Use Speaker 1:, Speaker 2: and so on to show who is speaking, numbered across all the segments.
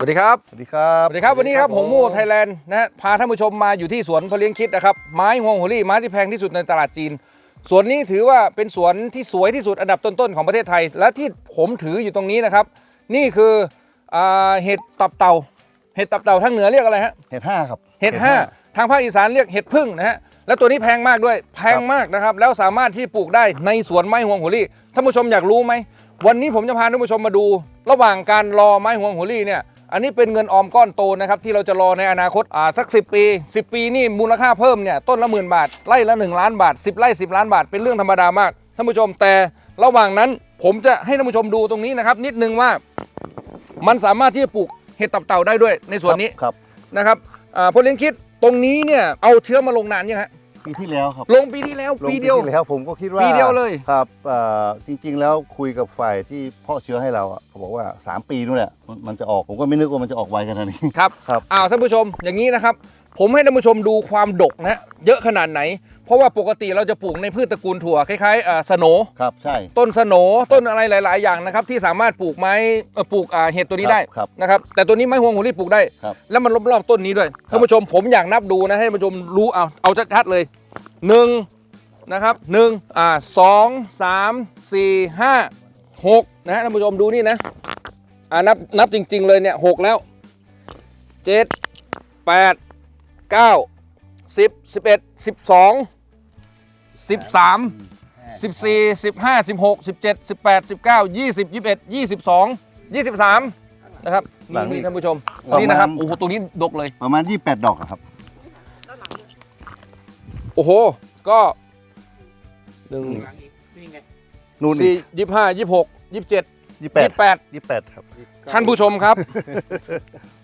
Speaker 1: สวัสดีครับ
Speaker 2: สวัสดีครับ
Speaker 1: สวัสดีครับ วันนี้ครับหงมูไทยแลนด์นะฮะพาท่านผู้ชมมาอยู่ที่สวนพอเลี้ยงคิดนะครับ ไม้ฮวงหัวลี่ไม้ที่แพงที่สุดในตลาดจีน สวนนี้ถือว่าเป็นสวนที่สวยที่สุดอันดับต้นๆของประเทศไทย และที่ผมถืออยู่ตรงนี้นะครับ นี่คืออ่าเห็ดตับเต่า เห็ดตับเต่าทางเหนือเรียกอะไรฮะ
Speaker 2: เห็ดห้าครับ
Speaker 1: เห็ดห้าทางภาคอีสานเรียกเห็ดพึ่งนะฮะ แล้วตัวนี้แพงมากด้วย แพงมากนะครับ แล้วสามารถที่ปลูกได้ในสวนไม้ฮวงหัวลี่ ท่านผู้ชมอยากรู้ไหม วันนี้ผมจะพาท่านผู้ชมมาดู ระหว่างการรอไม้ฮวงหัวลี่เนี่ย อันนี้เป็นเงินออมก้อนโตนะครับที่เราจะรอในอนาคตอ่าสัก 10 ปี 10 ปีนี่มูลค่าเพิ่มเนี่ยต้นละหมื่นบาทไร่ละ 1 ล้านบาท 10ไร่10 ล้านบาท เป็นเรื่องธรรมดามากท่านผู้ชมแต่ระหว่างนั้นผมจะให้ท่านผู้ชมดูตรงนี้นะครับ นิดนึงว่ามันสามารถที่จะปลูกเห็ดตับเต่าได้ด้วยในสวนนี้
Speaker 2: ครับ
Speaker 1: นะครับอ่าพลเลี้ยงคิดตรงนี้เนี่ยเอาเชื้อมาลงนานยังฮะ
Speaker 2: ปีที่แล้วครับ
Speaker 1: ลงปีที่แล้ว
Speaker 2: ลง
Speaker 1: ปีเดียว
Speaker 2: ที่แล้วผมก็คิดว่า
Speaker 1: ปีเดียวเลย
Speaker 2: ครับเอ่อจริงๆแล้วคุยกับฝ่ายที่เพาะเชื้อให้เราอะเขาบอกว่า 3 ปีนู่นแหละมันมันจะออกผมก็ไม่นึกว่ามันจะออกไวขนาดนี้
Speaker 1: ครับ
Speaker 2: ครับ
Speaker 1: อ้าวท่านผู้ชมอย่างนี้นะครับ ผมให้ท่านผู้ชมดูความดกนะฮะเยอะขนาดไหน เพราะว่าปกติเราจะปลูกในพืชตระกูลถั่วคล้ายๆอ่าสโหน
Speaker 2: ครับใช่
Speaker 1: ต้นสโหนต้นอะไรหลาย ๆ อย่างนะครับ ที่สามารถปลูกไม้เอ่อปลูกอ่าเห็ดตัวนี้ได้
Speaker 2: ครับ
Speaker 1: นะครับแต่ตัวนี้ไม้ฮวงหัวรีปลูกได้
Speaker 2: ครับ
Speaker 1: แล้วมันรอบๆต้นนี้ด้วยท่านผู้ชมผมอยากนับดูนะให้ท่านผู้ชมรู้เอาเอาชัดๆเลย หนึ่งนะครับหนึ่งอ่าสองสามสี่ห้าหกนะฮะท่านผู้ชมดูนี่นะอ่านับนับจริง ๆ เลยเนี่ยหกแล้วเจ็ดแปดเก้าสิบสิบเอ็ดสิบสองสิบสามสิบสี่สิบห้าสิบหกสิบเจ็ดสิบแปดสิบเก้ายี่สิบยี่สิบเอ็ดยี่สิบสองยี่สิบสามนะครับ
Speaker 2: หลังนี้
Speaker 1: นี่ท่านผู้ชม
Speaker 2: ประมาณ
Speaker 1: นี่นะครับ โอ้โหตัวนี้ดกเลย
Speaker 2: ประมาณ 28 ดอกอะครับ
Speaker 1: โอ้โห ก็หนึ่ง
Speaker 2: นู่น
Speaker 1: สี่
Speaker 2: อีก
Speaker 1: ยี่ห้ายี่หกยี่เจ็ด
Speaker 2: 28
Speaker 1: ยี่แปด
Speaker 2: 28ครับ
Speaker 1: ท่านผู้ชมครับ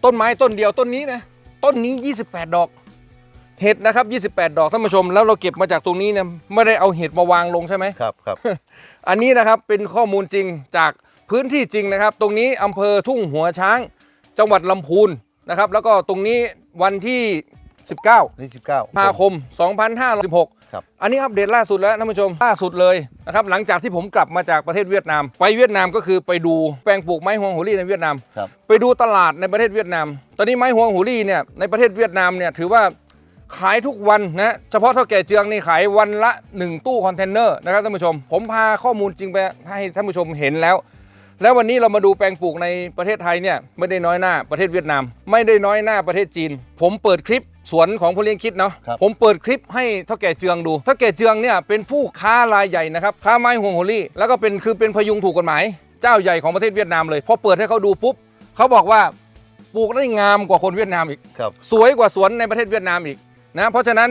Speaker 1: ต้นไม้ต้นเดียวต้นนี้นะ ต้นนี้ 28 ดอก เห็ดนะครับ 28 ดอกท่านผู้ชม แล้วเราเก็บมาจากตรงนี้เนี่ยไม่ได้เอาเห็ดมาวางลงใช่ไหม
Speaker 2: ครับครับ
Speaker 1: อันนี้นะครับเป็นข้อมูลจริงจากพื้นที่จริงนะครับ ตรงนี้อำเภอทุ่งหัวช้าง จังหวัดลำพูนนะครับ แล้วก็ตรงนี้วันที่ 19
Speaker 2: นี่19
Speaker 1: ตุลาคม 2516
Speaker 2: ครับ
Speaker 1: อันนี้อัปเดตล่าสุดแล้วท่านผู้ชม ล่าสุดเลยนะครับ หลังจากที่ผมกลับมาจากประเทศเวียดนาม ไปเวียดนามก็คือไปดูแปลงปลูกไม้ฮวงหูรี่ในเวียดนาม
Speaker 2: ครับ
Speaker 1: ไปดูตลาดในประเทศเวียดนาม ตอนนี้ไม้ฮวงหูรี่เนี่ยในประเทศเวียดนามเนี่ยถือว่าขายทุกวันนะ เฉพาะเท่าแก่เจืองนี่ขายวันละ 1 ตู้คอนเทนเนอร์นะครับท่านผู้ชม ผมพาข้อมูลจริงไปให้ท่านผู้ชมเห็นแล้ว แล้ววันนี้เรามาดูแปลงปลูกในประเทศไทยเนี่ยไม่ได้น้อยหน้าประเทศเวียดนาม ไม่ได้น้อยหน้าประเทศจีน ผมเปิดคลิปสวนของผู้เลี้ยงคิดเนาะ
Speaker 2: ครับ
Speaker 1: ผมเปิดคลิปให้เท่าแก่เจืองดูเท่าแก่เจืองเนี่ยเป็นผู้ค้ารายใหญ่นะครับค้าไม้ห่วงโฮลี่แล้วก็เป็นคือเป็นพยุงถูกกฎหมาย เจ้าใหญ่ของประเทศเวียดนามเลยพอเปิดให้เขาดูปุ๊บเขาบอกว่าปลูกได้งามกว่าคนเวียดนามอีก
Speaker 2: ครับ
Speaker 1: สวยกว่าสวนในประเทศเวียดนามอีกนะเพราะฉะนั้น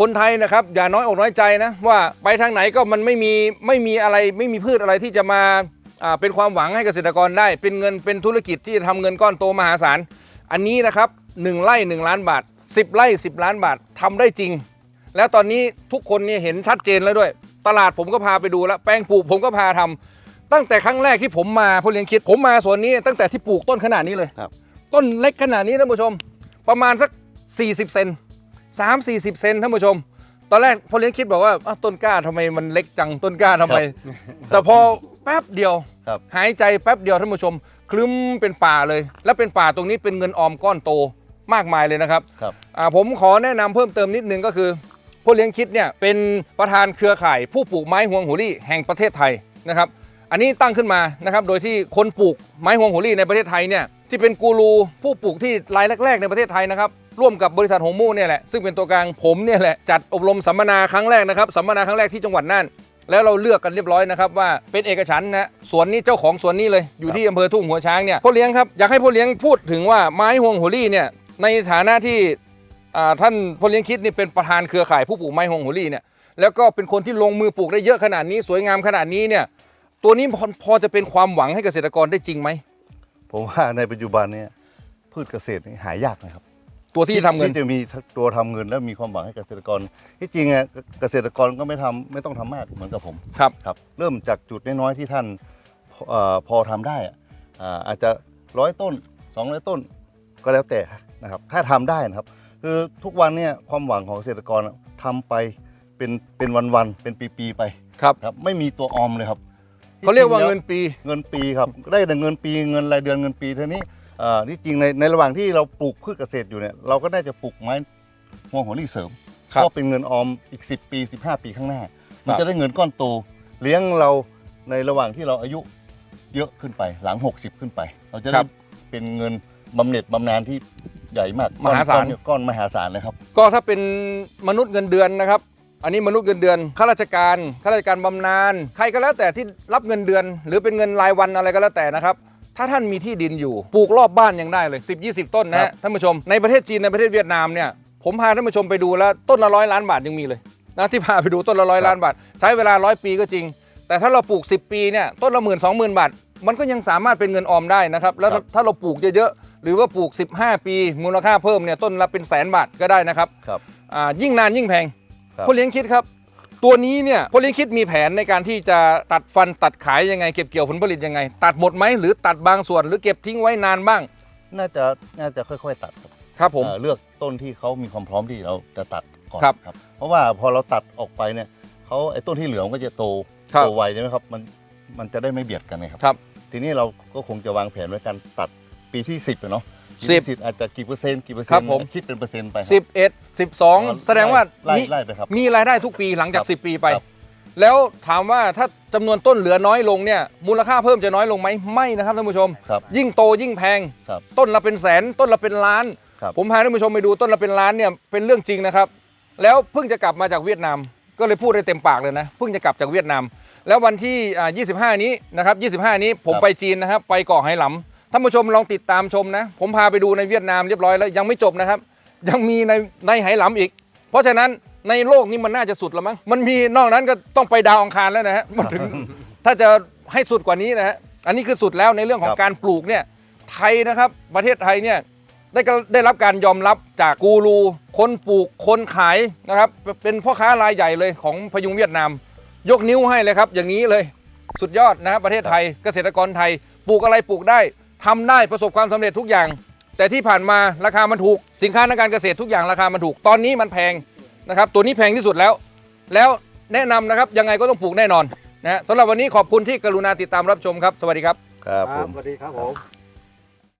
Speaker 1: คนไทยนะครับอย่าน้อยอกน้อยใจนะว่าไปทางไหนก็มันไม่มีไม่มีอะไรไม่มีพืชอะไรที่จะมา อ่าเป็นความหวังให้เกษตรกรได้ เป็นเงินเป็นธุรกิจที่จะทำเงินก้อนโตมหาศาล อันนี้นะครับ1ไร่1 ล้านบาท 10ไร่10 ล้านบาททำได้จริง แล้วตอนนี้ทุกคนเนี่ยเห็นชัดเจนแล้วด้วย ตลาดผมก็พาไปดูแล้วแปลงปลูกผมก็พาทำตั้งแต่ครั้งแรกที่ผมมาผู้เลี้ยงคิด ผมมาสวนนี้ตั้งแต่ที่ปลูกต้นขนาดนี้เลย
Speaker 2: ครับ
Speaker 1: ต้นเล็กขนาดนี้ท่านผู้ชม ประมาณสัก 40 เซน3 40 เซนท่านผู้ชม ตอนแรกพ่อเลี้ยงคิดบอกว่าอ้าวต้นกล้าทำไมมันเล็กจังต้นกล้าทำไม แต่พอ แป๊บเดียว
Speaker 2: ครับ
Speaker 1: หายใจแป๊บเดียวท่านผู้ชม คลึ้มเป็นป่าเลย แล้วเป็นป่าตรงนี้เป็นเงินออมก้อนโตมากมายเลยนะครับ
Speaker 2: ครับ
Speaker 1: อ่าผมขอแนะนำเพิ่มเติมนิดนึงก็คือผู้เลี้ยงคิดเนี่ยเป็นประธานเครือข่าย ผู้ปลูกไม้ฮวงหูรี่แห่งประเทศไทยนะครับ อันนี้ตั้งขึ้นมานะครับโดยที่คนปลูกไม้ฮวงหูรี่ในประเทศไทยเนี่ยที่เป็นกูรูผู้ปลูกที่รายแรก ๆ ในประเทศไทยนะครับร่วมกับบริษัทหงมู่เนี่ยแหละซึ่งเป็นตัวกลางผมเนี่ยแหละจัดอบรมสัมมนาครั้งแรกนะครับสัมมนาครั้งแรกที่จังหวัดน่าน แล้วเราเลือกกันเรียบร้อยนะครับว่าเป็นเอกฉันท์นะสวนนี้เจ้าของสวนนี้เลยอยู่ที่อำเภอทุ่งหัวช้างเนี่ยพ่อเลี้ยงครับอยากให้พ่อเลี้ยงพูดถึงว่าไม้ฮวงหัวรี่เนี่ยในฐานะที่อ่าท่านพ่อเลี้ยงคิดนี่เป็นประธานเครือข่ายผู้ปลูกไม้ฮวงหัวรี่เนี่ยแล้วก็เป็นคนที่ลงมือปลูกได้เยอะขนาดนี้ สวยงามขนาดนี้เนี่ยตัวนี้พอพอจะเป็นความหวังให้เกษตรกรได้จริงไหม
Speaker 2: ผมว่าในปัจจุบันเนี่ยพืชเกษตรนี่หายากนะครับ
Speaker 1: ตัวที่ทำเงิน
Speaker 2: ที่จะมีตัวทำเงินและมีความหวังให้เกษตรกร ที่จริงอะเกษตรกรก็ไม่ทำไม่ต้องทำมากเหมือนกับผม
Speaker 1: ครับ
Speaker 2: ครับ เริ่มจากจุดน้อยๆที่ท่านเอ่อพอทำได้อะอ่าอาจจะร้อยต้นสองร้อยต้นก็แล้วแต่นะครับ ถ้าทำได้นะครับ คือทุกวันเนี่ยความหวังของเกษตรกรอะทำไปเป็นเป็นวันๆเป็นปีๆไป
Speaker 1: ครับ
Speaker 2: ครับ ไม่มีตัวออมเลยครับ
Speaker 1: เขาเรียกว่า
Speaker 2: ที่จ
Speaker 1: เงิ
Speaker 2: ง
Speaker 1: น
Speaker 2: แล้
Speaker 1: ปี
Speaker 2: เงินปีครับ ได้แต่เงินปีเงินรายเดือนเงินปีเท่านี้ เอ่อที่จริงในในระหว่างที่เราปลูกพืชเกษตรอยู่เนี่ยเราก็น่าจะปลูกไม้หัวหัวรี่เสริม
Speaker 1: ครับ
Speaker 2: ก็เป็นเงินออมอีก 10 ปี 15 ปีข้างหน้า มัน
Speaker 1: ครับ
Speaker 2: จะได้เงินก้อนโตเลี้ยงเราในระหว่างที่เราอายุเยอะขึ้นไปหลัง 60 ขึ้นไป เราจะได้เป็นเงินบำเหน็จบำนาญที่ใหญ่มาก
Speaker 1: มหาศาล
Speaker 2: ก้อนก้อนมหาศาลเลยครับ
Speaker 1: ก็ถ้าเป็นมนุษย์เงินเดือนนะครับ อันนี้มนุษย์เงินเดือนข้าราชการข้าราชการบำนาญใครก็แล้วแต่ที่รับเงินเดือน หรือเป็นเงินรายวันอะไรก็แล้วแต่นะครับ ถ้าท่านมีที่ดินอยู่ปลูกรอบบ้านยังได้เลย 10 20 ต้นนะ
Speaker 2: ครั
Speaker 1: ฮะ
Speaker 2: บ
Speaker 1: ท่านผู้ชมในประเทศจีนในประเทศเวียดนามเนี่ยผมพาท่านผู้ชมไปดูแล้วต้นละร้อยล้านบาทยังมีเลยนะที่พาไปดูต้นละร้อยล้านบาท ใช้เวลาร้อยปีก็จริง แต่ถ้าเราปลูก 10 ปีเนี่ยต้นละหมื่นสองหมื่นบาท มันก็ยังสามารถเป็นเงินออมได้นะครับ แล้ว
Speaker 2: ครับ
Speaker 1: ถ้าเราปลูกเยอะๆหรือว่าปลูก 15 ปีมูลค่าเพิ่มเนี่ยต้นละเป็นแสนบาทก็ได้นะครับ
Speaker 2: ครับ
Speaker 1: อ่ายิ่งนานยิ่งแพง
Speaker 2: ครับ
Speaker 1: พ่อเลี้ยงคิดครับ ตัวนี้เนี่ยพ่อเลี้ยงคิดมีแผนในการที่จะตัดฟันตัดขายยังไงเก็บเกี่ยวผลผลิตยังไง ตัดหมดไหมหรือตัดบางส่วนหรือเก็บทิ้งไว้นานบ้าง
Speaker 2: น่าจะน่าจะค่อยๆ ตัดครับ
Speaker 1: ครับผม
Speaker 2: เอ่อเลือกต้นที่เขามีความพร้อมที่เราจะตัดก่อน
Speaker 1: ครับ
Speaker 2: ครับเพราะว่าพอเราตัดออกไปเนี่ยเขาไอ้ต้นที่เหลือมันก็จะโต
Speaker 1: ครับ
Speaker 2: โตไวใช่ไหมครับมันมันจะได้ไม่เบียดกันนะครับ
Speaker 1: ครับ
Speaker 2: ทีนี้เราก็คงจะวางแผนไว้การตัดปีที่ 10อะเนาะปี
Speaker 1: สิบ
Speaker 2: ที่10อาจจะกี่เปอร์เซ็นต์กี่เปอร์เซ็
Speaker 1: ครั
Speaker 2: น
Speaker 1: บ
Speaker 2: ต์
Speaker 1: ผม
Speaker 2: คิดเป็นเปอร์เซ็นต์ไปครับ
Speaker 1: สิบเอ็ดสิบสองแสดงว่า
Speaker 2: ไล่
Speaker 1: มี
Speaker 2: ไล่ไปครับ
Speaker 1: มีรายได้ทุกปีหลังจาก
Speaker 2: ครับ
Speaker 1: 10 ปีไป
Speaker 2: ครับ
Speaker 1: แล้วถามว่าถ้าจำนวนต้นเหลือน้อยลงเนี่ยมูลค่าเพิ่มจะน้อยลงไหมไม่นะครับท่านผู้ชม
Speaker 2: ครับ
Speaker 1: ยิ่งโตยิ่งแพง
Speaker 2: ครับ
Speaker 1: ต้นละเป็นแสน ต้นละเป็นล้าน
Speaker 2: ครับ
Speaker 1: ผมพาท่านผู้ชมไปดูต้นละเป็นล้านเนี่ยเป็นเรื่องจริงนะครับ แล้วเพิ่งจะกลับมาจากเวียดนาม ก็เลยพูดได้เต็มปากเลยนะเพิ่งจะกลับจากเวียดนาม แล้ววันที่อ่า25 นี้นะครับ25 นี้ผม
Speaker 2: ครับ
Speaker 1: ไปจีนนะครับ ไปเกาะไหหลำ ท่านผู้ชมลองติดตามชมนะ ผมพาไปดูในเวียดนามเรียบร้อยแล้วยังไม่จบนะครับ ยังมีในในไหหลำอีก เพราะฉะนั้นในโลกนี้มันน่าจะสุดแล้วมั้งมันมีนอกนั้นก็ต้องไปดาวอังคารแล้วนะฮะมันถึงถ้าจะให้สุดกว่านี้นะฮะอันนี้คือสุดแล้วในเรื่องของ
Speaker 2: ครับ
Speaker 1: การปลูกเนี่ยไทยนะครับประเทศไทยเนี่ยได้ก็ได้รับการยอมรับจากกูรูคนปลูกคนขายนะครับเป็นพ่อค้ารายใหญ่เลยของพยุงเวียดนาม ยกนิ้วให้เลยครับ อย่างนี้เลย สุดยอดนะครับประเทศไทยเกษตรกรไทยปลูกอะไรปลูกได้ ทำได้ประสบความสำเร็จทุกอย่าง แต่ที่ผ่านมาราคามันถูก สินค้าทางการเกษตรทุกอย่างราคามันถูก ตอนนี้มันแพงนะครับ ตัวนี้แพงที่สุดแล้ว แล้วแนะนำนะครับยังไงก็ต้องปลูกแน่นอนนะฮะสำหรับวันนี้ขอบคุณที่กรุณาติดตามรับชมครับ สวัสดีครับ
Speaker 2: ครับผม
Speaker 3: สวัสดีครับผม